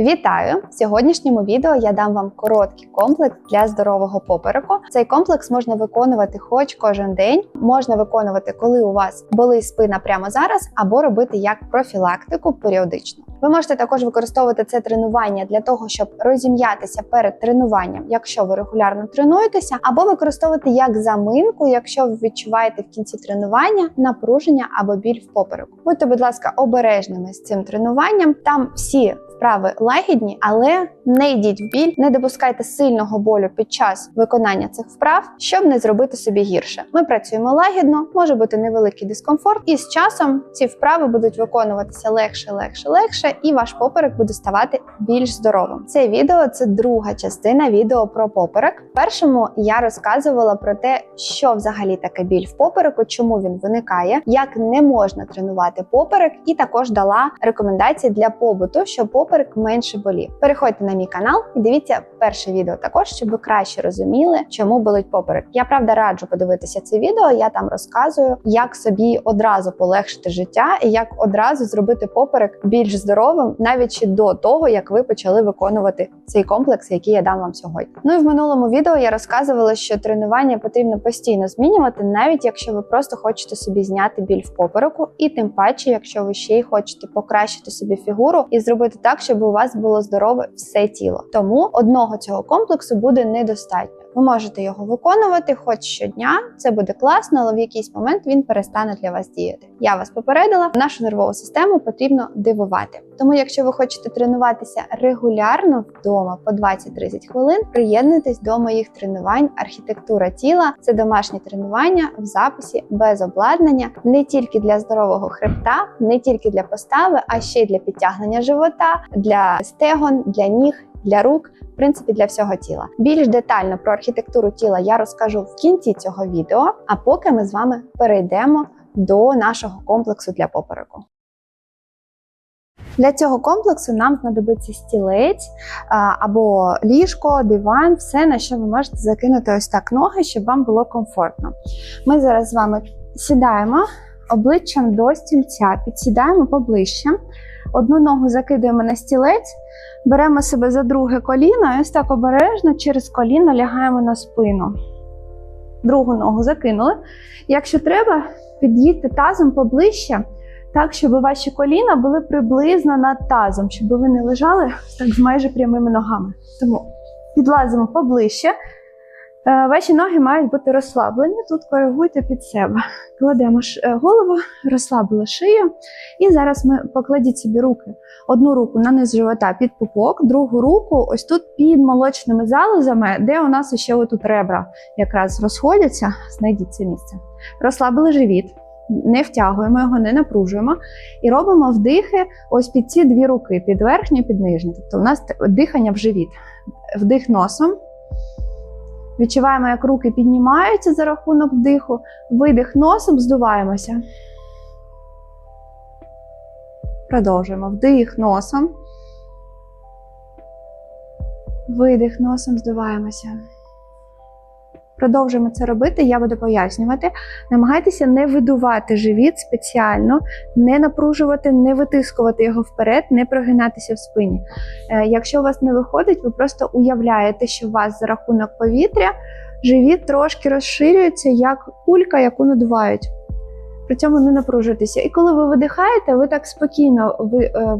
Вітаю! В сьогоднішньому відео я дам вам короткий комплекс для здорового попереку. Цей комплекс можна виконувати хоч кожен день, можна виконувати, коли у вас болить спина прямо зараз, або робити як профілактику періодично. Ви можете також використовувати це тренування для того, щоб розім'ятися перед тренуванням, якщо ви регулярно тренуєтеся, або використовувати як заминку, якщо ви відчуваєте в кінці тренування напруження або біль в попереку. Будьте, будь ласка, обережними з цим тренуванням. Там всі вправи лагідні, але не йдіть в біль, не допускайте сильного болю під час виконання цих вправ, щоб не зробити собі гірше. Ми працюємо лагідно, може бути невеликий дискомфорт, і з часом ці вправи будуть виконуватися легше, легше, легше, і ваш поперек буде ставати більш здоровим. Це відео це друга частина відео про поперек. В першому я розказувала про те, що взагалі таке біль в попереку, чому він виникає, як не можна тренувати поперек, і також дала рекомендації для побуту, щоб поперек менше болів. Переходьте на мій канал і дивіться перше відео також, щоб ви краще розуміли, чому болить поперек. Я правда раджу подивитися це відео. Я там розказую, як собі одразу полегшити життя і як одразу зробити поперек більш здоровим, навіть ще до того, як ви почали виконувати цей комплекс, який я дам вам сьогодні. Ну і в минулому відео я розказувала, що тренування потрібно постійно змінювати, навіть якщо ви просто хочете собі зняти біль в попереку, і тим паче, якщо ви ще й хочете покращити собі фігуру і зробити так, щоб у вас було здорове все тіло. Тому одного цього комплексу буде недостатньо. Ви можете його виконувати хоч щодня, це буде класно, але в якийсь момент він перестане для вас діяти. Я вас попередила, нашу нервову систему потрібно дивувати. Тому, якщо ви хочете тренуватися регулярно вдома по 20-30 хвилин, приєднуйтесь до моїх тренувань архітектура тіла. Це домашні тренування в записі без обладнання, не тільки для здорового хребта, не тільки для постави, а ще й для підтягнення живота, для стегон, для ніг. Для рук, в принципі, для всього тіла. Більш детально про архітектуру тіла я розкажу в кінці цього відео. А поки ми з вами перейдемо до нашого комплексу для попереку. Для цього комплексу нам знадобиться стілець або ліжко, диван, все на що ви можете закинути ось так ноги, щоб вам було комфортно. Ми зараз з вами сідаємо обличчям до стільця, підсідаємо поближче. Одну ногу закидуємо на стілець, беремо себе за друге коліно і ось так обережно через коліно лягаємо на спину. Другу ногу закинули. Якщо треба, під'їдьте тазом поближче, так, щоб ваші коліна були приблизно над тазом, щоб ви не лежали так з майже прямими ногами. Тому підлазимо поближче. Е, Ваші ноги мають бути розслаблені. Тут коригуйте під себе. Кладемо е, голову, розслабили шию. І зараз ми покладіть собі руки. Одну руку на низ живота під пупок, другу руку ось тут під молочними залозами, де у нас ще отут ребра якраз розходяться. Знайдіть це місце. Розслабили живіт, не втягуємо його, не напружуємо. І робимо вдихи ось під ці дві руки, під верхню і під нижню. Тобто у нас дихання в живіт. Вдих носом. Відчуваємо, як руки піднімаються за рахунок вдиху, видих носом, здуваємося. Продовжуємо. Вдих носом. Видих носом, здуваємося. Продовжуємо це робити, я буду пояснювати. Намагайтеся не видувати живіт спеціально, не напружувати, не витискувати його вперед, не прогинатися в спині. Е, Якщо у вас не виходить, ви просто уявляєте, що у вас за рахунок повітря живіт трошки розширюється, як кулька, яку надувають. При цьому не напружуйтеся. І коли ви видихаєте, ви так спокійно ви, е,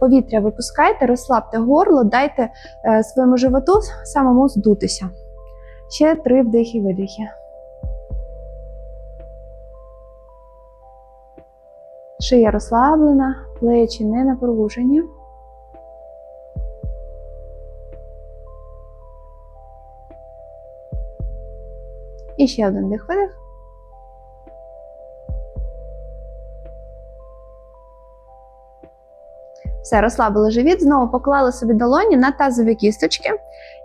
повітря випускаєте, розслабте горло, дайте е, своєму животу самому здутися. Ще три вдихи, видихи. Шия розслаблена, плечі не напружені. І ще один дих видих. Все, розслабили живіт, знову поклали собі долоні на тазові кісточки.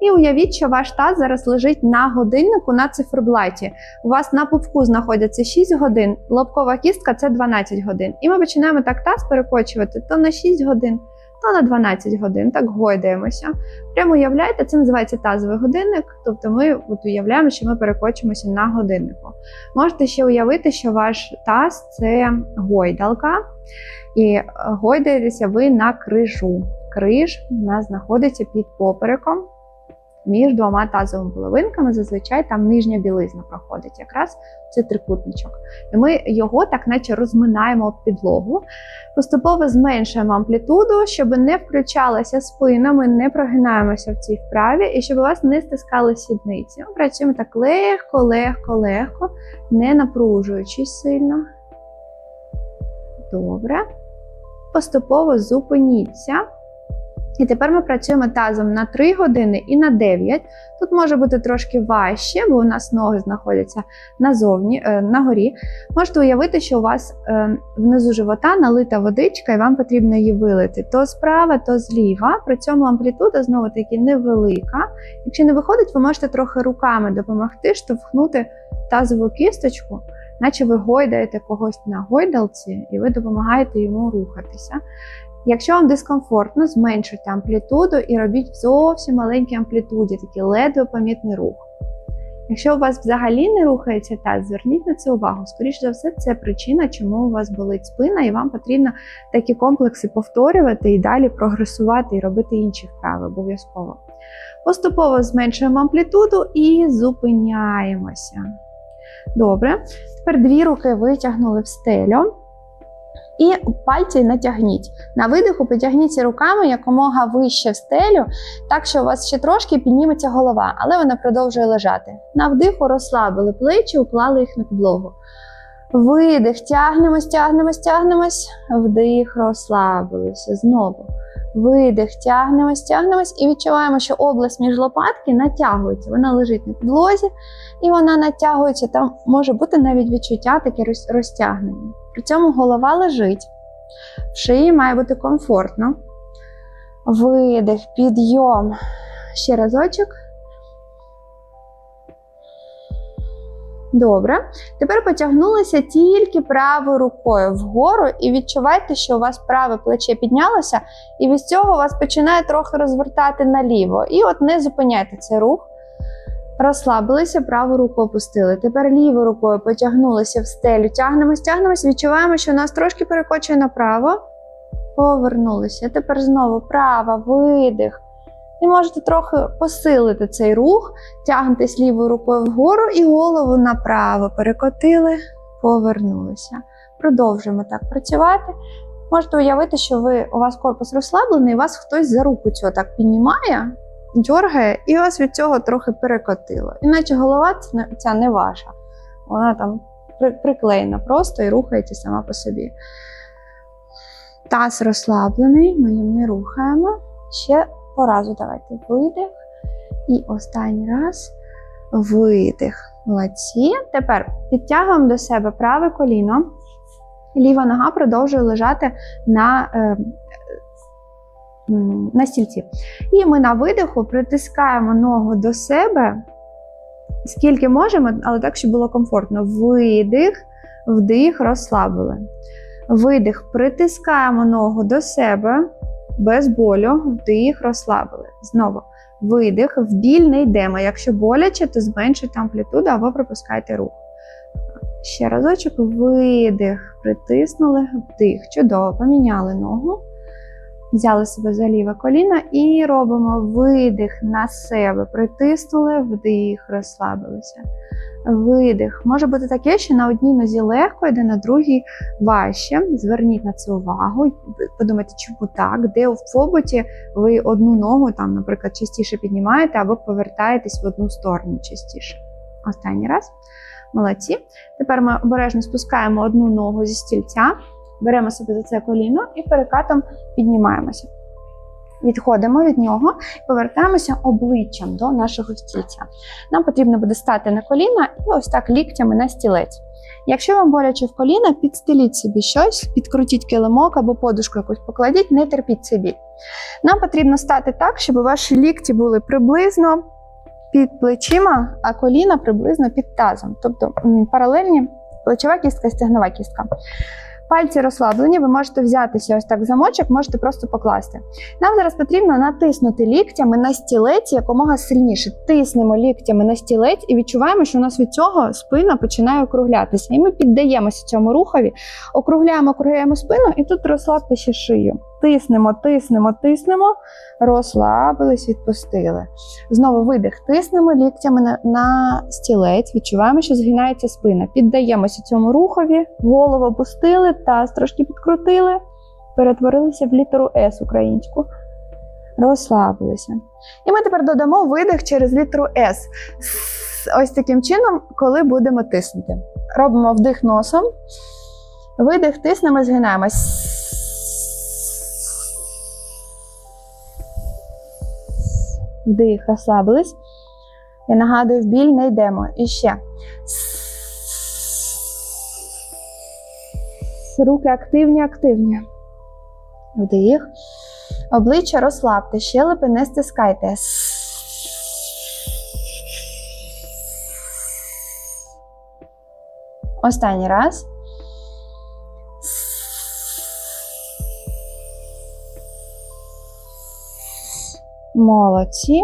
І уявіть, що ваш таз зараз лежить на годиннику на циферблаті. У вас на пупку знаходяться 6 годин, лобкова кістка це 12 годин. І ми починаємо так таз перекочувати то на 6 годин, то на 12 годин. Так гойдаємося. Прямо уявляєте, це називається тазовий годинник. Тобто ми от уявляємо, що ми перекочимося на годиннику. Можете ще уявити, що ваш таз це гойдалка, і е, гойдаєтеся ви на крижу. криж у нас знаходиться під попереком. Між двома тазовими половинками зазвичай там нижня білизна проходить, якраз це трикутничок. І ми його так наче розминаємо об підлогу, поступово зменшуємо амплітуду, щоб не включалася спина, ми не прогинаємося в цій вправі і щоб у вас не стискали сідниці. Ми працюємо так легко, легко, легко, не напружуючись сильно. Добре. Поступово зупиніться. І тепер ми працюємо тазом на 3 години і на 9. Тут може бути трошки важче, бо у нас ноги знаходяться назовні, е, на горі. Можете уявити, що у вас е, внизу живота налита водичка, і вам потрібно її вилити то справа, то зліва. При цьому амплітуда знову таки невелика. Якщо не виходить, ви можете трохи руками допомогти штовхнути тазову кісточку, наче ви гойдаєте когось на гойдалці, і ви допомагаєте йому рухатися. Якщо вам дискомфортно, зменшуйте амплітуду і робіть в зовсім маленькій амплітуді, такий ледве помітний рух. Якщо у вас взагалі не рухається таз, зверніть на це увагу. Скоріше за все, це причина, чому у вас болить спина, і вам потрібно такі комплекси повторювати і далі прогресувати і робити інші вправи обов'язково. Поступово зменшуємо амплітуду і зупиняємося. Добре. Тепер дві руки витягнули в стелю. І пальці натягніть. На видиху потягніться руками якомога вище в стелю, так що у вас ще трошки підніметься голова, але вона продовжує лежати. На вдиху розслабили плечі, уклали їх на підлогу. Видих, тягнемось, тягнемось, тягнемось. Вдих, розслабилися. Знову. Видих, тягнемось, тягнемось і відчуваємо, що область між лопатки натягується. Вона лежить на підлозі і вона натягується. Там може бути навіть відчуття таке розтягнення. При цьому голова лежить, в шиї має бути комфортно. Видих, підйом. Ще разочок. Добре. Тепер потягнулися тільки правою рукою вгору і відчувайте, що у вас праве плече піднялося, і від цього вас починає трохи розвертати наліво. І от не зупиняйте цей рух. Розслабилися, праву руку опустили. Тепер лівою рукою потягнулися в стелю. Тягнемось, тягнемось, відчуваємо, що нас трошки перекочує направо. Повернулися. Тепер знову права, видих. І можете трохи посилити цей рух, тягнетесь лівою рукою вгору і голову направо. Перекотили, повернулися. Продовжуємо так працювати. Можете уявити, що ви, у вас корпус розслаблений, і вас хтось за руку цього так піднімає, дьоргає, і вас від цього трохи перекотило. Іначе голова ця не- ваша. Вона там приклеєна просто і рухається сама по собі. Таз розслаблений, ми їм не рухаємо. Ще по разу давайте видих. І останній раз видих. Молодці. Тепер підтягуємо до себе праве коліно. Ліва нога продовжує лежати на, е, на стільці. І ми на видиху притискаємо ногу до себе, скільки можемо, але так, щоб було комфортно. Видих, вдих, розслабили. Видих, притискаємо ногу до себе без болю, вдих, розслабили. Знову видих, в біль не йдемо. Якщо боляче, то зменшуйте амплітуду або пропускайте рух. Ще разочок, видих, притиснули, вдих. Чудово, поміняли ногу. Взяли себе за ліве коліно і робимо видих на себе. Притиснули, вдих, розслабилися. Видих. Може бути таке, що на одній нозі легко йде, на другій важче. Зверніть на це увагу. Подумайте, чому так, де в побуті ви одну ногу, там, наприклад, частіше піднімаєте або повертаєтесь в одну сторону частіше. Останній раз. Молодці. Тепер ми обережно спускаємо одну ногу зі стільця, беремо себе за це коліно і перекатом піднімаємося. Відходимо від нього і повертаємося обличчям до нашого стільця. Нам потрібно буде стати на коліна і ось так ліктями на стілець. Якщо вам боляче в коліна, підстеліть собі щось, підкрутіть килимок або подушку якусь покладіть, не терпіть цей. Нам потрібно стати так, щоб ваші лікті були приблизно під плечима, а коліна приблизно під тазом. Тобто паралельні плечова кістка і стегнова кістка. Пальці розслаблені, ви можете взятися ось так замочок, можете просто покласти. Нам зараз потрібно натиснути ліктями на стілець якомога сильніше. Тиснемо ліктями на стілець і відчуваємо, що у нас від цього спина починає округлятися. І ми піддаємося цьому рухові, округляємо, округляємо спину, і тут розслабте ще шию. Тиснемо, тиснемо, тиснемо, розслабились, відпустили. Знову видих, тиснемо ліктями на, на стілець, відчуваємо, що згинається спина. Піддаємося цьому рухові, голову опустили, таз трошки підкрутили, перетворилися в літеру С українську. Розслабилися. І ми тепер додамо видих через літеру С. Ось таким чином, коли будемо тиснути. Робимо вдих носом, видих, тиснемо, згинаємо. Вдих, розслабились. Я нагадую, в біль не йдемо. І ще. Руки активні, активні. Вдих. Обличчя розслабте, щелепи не стискайте. Останній раз. Молодці.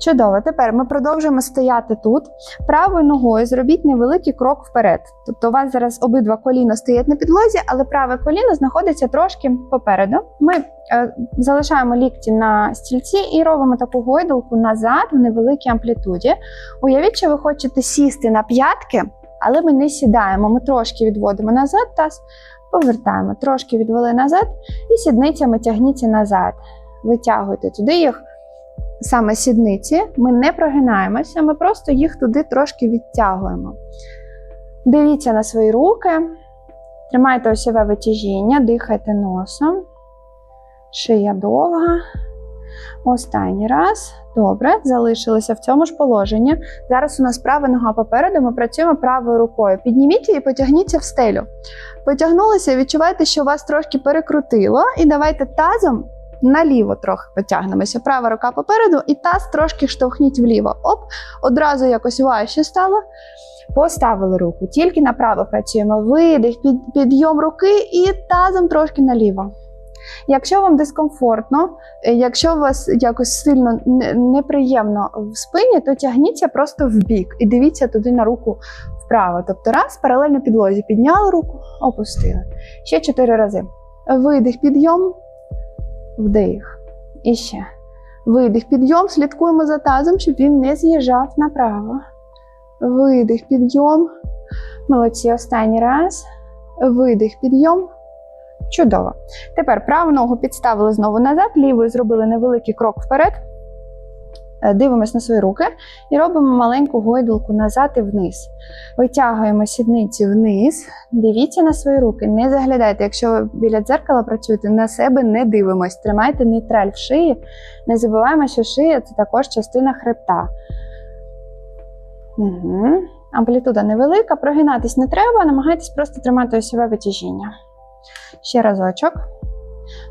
Чудово. Тепер ми продовжуємо стояти тут. Правою ногою зробіть невеликий крок вперед. Тобто у вас зараз обидва коліна стоять на підлозі, але праве коліно знаходиться трошки попереду. Ми е, залишаємо лікті на стільці і робимо таку гойдалку назад в невеликій амплітуді. Уявіть, що ви хочете сісти на п'ятки, але ми не сідаємо. Ми трошки відводимо назад таз, повертаємо, трошки відвели назад і сідницями тягніться назад. Витягуйте туди їх саме сідниці, ми не прогинаємося, ми просто їх туди трошки відтягуємо. Дивіться на свої руки, тримайте осьове витяжіння, дихайте носом, шия довга. Останній раз. Добре, залишилися в цьому ж положенні. Зараз у нас права нога попереду, ми працюємо правою рукою. Підніміть її і потягніться в стелю. Потягнулися, відчувайте, що вас трошки перекрутило, і давайте тазом наліво трохи потягнемося. Права рука попереду, і таз трошки штовхніть вліво. Оп, одразу якось важче стало. Поставили руку, тільки направо працюємо. Видих, під, підйом руки і тазом трошки наліво. Якщо вам дискомфортно, е, якщо у вас якось сильно неприємно в спині, то тягніться просто в бік і дивіться туди на руку вправо. Тобто раз, паралельно підлозі підняли руку, опустили. Ще чотири рази. Видих, підйом, вдих. І ще. Видих, підйом, слідкуємо за тазом, щоб він не з'їжджав направо. Видих, підйом. Молодці, останній раз. Видих, підйом. Чудово. Тепер праву ногу підставили знову назад, лівою зробили невеликий крок вперед. Е, Дивимось на свої руки і робимо маленьку гойдалку назад і вниз. Витягуємо сідниці вниз, дивіться на свої руки, не заглядайте. Якщо ви біля дзеркала працюєте, на себе не дивимось, тримайте нейтраль в шиї. Не забуваємо, що шия це також частина хребта. Угу. Амплітуда невелика, прогинатись не треба, намагайтесь просто тримати осьове витяжіння. Ще разочок.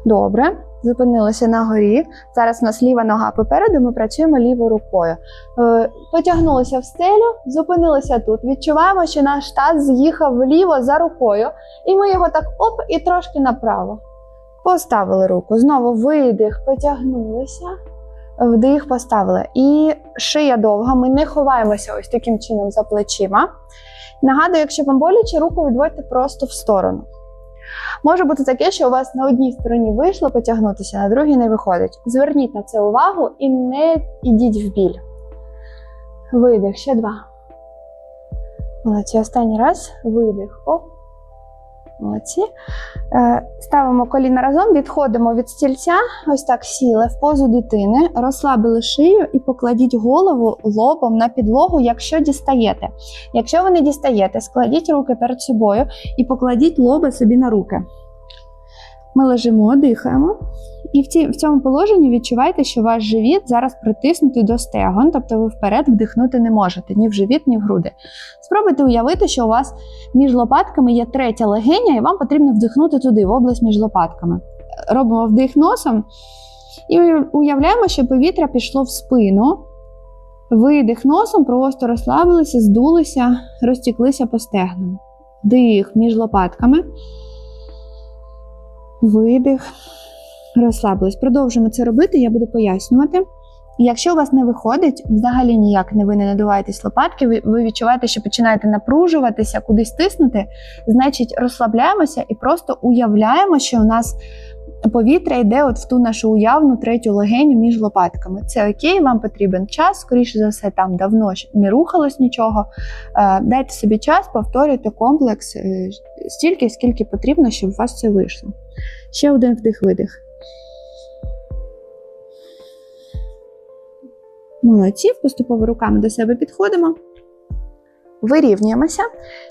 Добре. Зупинилися на горі. Зараз у нас ліва нога попереду, ми працюємо лівою рукою. Е, Потягнулися в стелю, зупинилися тут. Відчуваємо, що наш таз з'їхав вліво за рукою, і ми його так оп і трошки направо. Поставили руку. Знову видих, потягнулися, вдих поставили. І шия довга. Ми не ховаємося ось таким чином за плечима. Нагадую, якщо вам боляче, руку відводьте просто в сторону. Може бути таке, що у вас на одній стороні вийшло потягнутися, на другій не виходить. Зверніть на це увагу і не йдіть в біль. Видих, ще два. Молодці. Останній раз. Видих. Оп. Молодці. Е, Ставимо коліна разом, відходимо від стільця, ось так сіли в позу дитини, розслабили шию і покладіть голову лобом на підлогу, якщо дістаєте. Якщо ви не дістаєте, складіть руки перед собою і покладіть лоби собі на руки. Ми лежимо, дихаємо. І в, ці, в цьому положенні відчувайте, що ваш живіт зараз притиснутий до стегон, тобто ви вперед вдихнути не можете ні в живіт, ні в груди. Спробуйте уявити, що у вас між лопатками є третя легеня, і вам потрібно вдихнути туди, в область між лопатками. Робимо вдих носом і уявляємо, що повітря пішло в спину. Видих носом, просто розслабилися, здулися, розтіклися по стегнам. Дих між лопатками. Видих. Розслабились. Продовжуємо це робити, я буду пояснювати. Якщо у вас не виходить, взагалі ніяк не ви не надуваєтесь лопатки, ви, відчуваєте, що починаєте напружуватися, кудись тиснути, значить розслабляємося і просто уявляємо, що у нас повітря йде от в ту нашу уявну третю легеню між лопатками. Це окей, вам потрібен час, скоріше за все, там давно не рухалось нічого. Е, Дайте собі час, повторюйте комплекс е, стільки, скільки потрібно, щоб у вас це вийшло. Ще один вдих-видих. Молодці, поступово руками до себе підходимо. Вирівнюємося.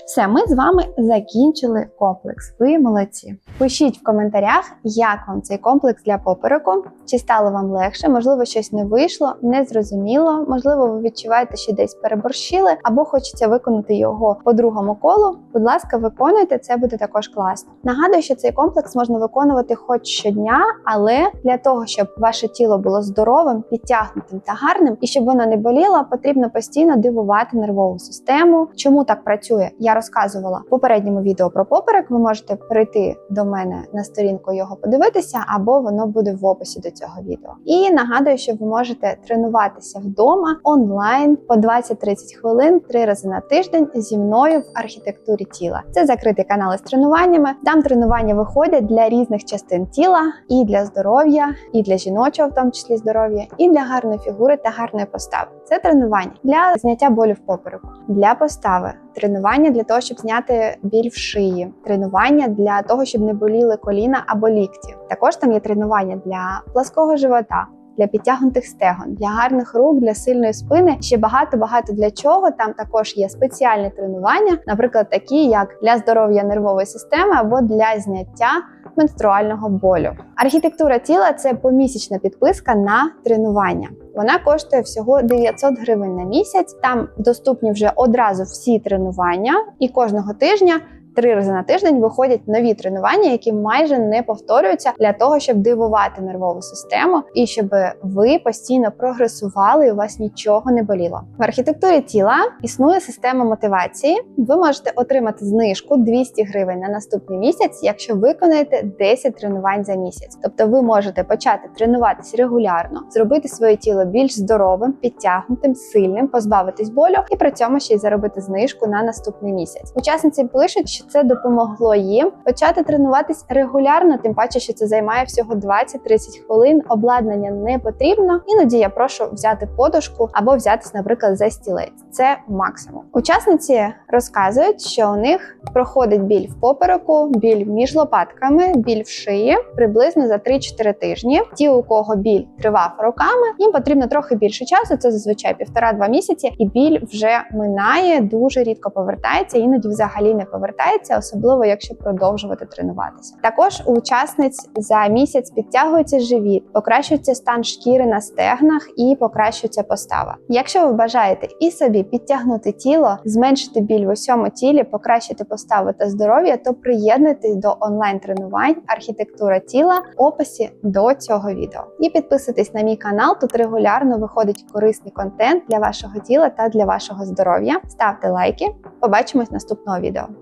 Все, ми з вами закінчили комплекс. Ви молодці. Пишіть в коментарях, як вам цей комплекс для попереку, чи стало вам легше, можливо, щось не вийшло, не зрозуміло, можливо, ви відчуваєте, що десь переборщили, або хочеться виконати його по другому колу. Будь ласка, виконуйте, це буде також класно. Нагадую, що цей комплекс можна виконувати хоч щодня, але для того, щоб ваше тіло було здоровим, підтягнутим та гарним, і щоб воно не боліло, потрібно постійно дивувати нервову систему. Чому так працює? Я розказувала в попередньому відео про поперек. Ви можете прийти до мене на сторінку його подивитися, або воно буде в описі до цього відео. І нагадую, що ви можете тренуватися вдома онлайн по 20-30 хвилин три рази на тиждень зі мною в архітектурі тіла. Це закритий канал із тренуваннями. Там тренування виходять для різних частин тіла, і для здоров'я, і для жіночого, в тому числі здоров'я, і для гарної фігури та гарної постави. Це тренування для зняття болю в попереку, для постави, тренування для того, щоб зняти біль в шиї, тренування для того, щоб не боліли коліна або лікті. Також там є тренування для плаского живота. Для підтягнутих стегон, для гарних рук, для сильної спини ще багато багато для чого. Там також є спеціальні тренування, наприклад, такі як для здоров'я нервової системи або для зняття менструального болю. Архітектура тіла це помісячна підписка на тренування. Вона коштує всього 900 гривень на місяць. Там доступні вже одразу всі тренування, і кожного тижня. Три рази на тиждень виходять нові тренування, які майже не повторюються для того, щоб дивувати нервову систему і щоб ви постійно прогресували і у вас нічого не боліло. В архітектурі тіла існує система мотивації. Ви можете отримати знижку 200 гривень на наступний місяць, якщо виконаєте 10 тренувань за місяць. Тобто, ви можете почати тренуватись регулярно, зробити своє тіло більш здоровим, підтягнутим, сильним, позбавитись болю і при цьому ще й заробити знижку на наступний місяць. Учасниці пишуть, що це допомогло їм почати тренуватись регулярно, тим паче, що це займає всього 20-30 хвилин. Обладнання не потрібно. Іноді я прошу взяти подушку або взятись, наприклад, за стілець. Це максимум. Учасниці розказують, що у них проходить біль в попереку, біль між лопатками, біль в шиї приблизно за 3-4 тижні. Ті, у кого біль тривав роками, їм потрібно трохи більше часу. Це зазвичай півтора-два місяці, і біль вже минає, дуже рідко повертається, іноді взагалі не повертається, особливо якщо продовжувати тренуватися. Також у учасниць за місяць підтягується живіт, покращується стан шкіри на стегнах і покращується постава. Якщо ви бажаєте і собі підтягнути тіло, зменшити біль в усьому тілі, покращити поставу та здоров'я, то приєднуйтесь до онлайн-тренувань архітектура тіла в описі до цього відео. І підписуйтесь на мій канал. Тут регулярно виходить корисний контент для вашого тіла та для вашого здоров'я. Ставте лайки. Побачимось наступного відео.